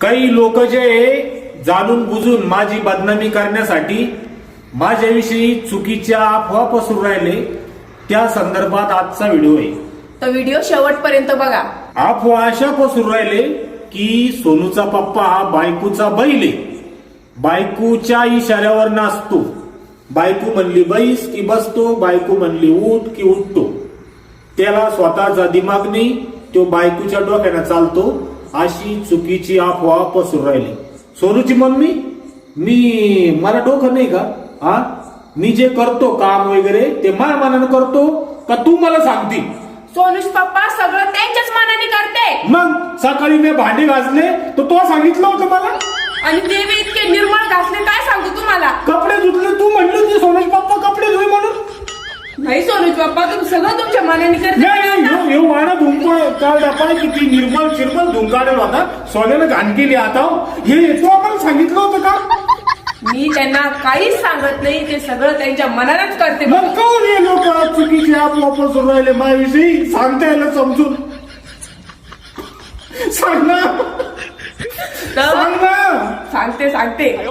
काही लोक जे आहे, जाणून बुजून माझी बदनामी करण्यासाठी माझ्याविषयी चुकीच्या अफवा पसरून राहिले त्या संदर्भात आजचा व्हिडिओ आहे. तर व्हिडिओ शेवटपर्यंत बघा. अफवा अशा पसरून राहिले की सोनूचा पप्पा हा बायकोचा बैल आहे. बायकोच्या इशाऱ्यावर नाचतो. बायको म्हणली बैस की बसतो बायको म्हणली उठ की उठतो. त्याला स्वतःचा दिमाग नाही तो बायकोच्या डोक्यानं चालतो. अशी चुकीची अफवा पसरून राहिली. सोनूची मम्मी मी मला डोकं नाही का? हा? मी जे करतो काम वगैरे ते माझ्या मनानं करतो का तू मला सांगती? सोनुष पप्पा सगळं त्यांच्याच मनाने करते. मग सकाळी मी भांडे घासले तर तो सांगितलं होतं मला? आणि ते बी इतके निर्मळ घासले काय सांगू तुम्हाला? कपडे धुतले तू म्हणली होती सोनेश पप्पा कपडे धुई म्हणून? नाही सोनुष पप्पा तुम्ही सगळं तुमच्या मनाने नाही नाही, करते ह्यो- ह्यो वाणा काल डपाय किती निर्मळ चिरमळ धुंकाडेल होता. सोन्यानं घाण केली आता. हे तो आम्हाला सांगितलं होतं का? मी त्यांना काहीच सांगत नाही ते सगळं त्यांच्या मनानेच करते मग कोण हे लोक चुकीचे आप वापर सुरू राहिले? माझ्याविषयी सांगता यायला समजून. सांग ना. तर सांग ना. सांगते सांगते.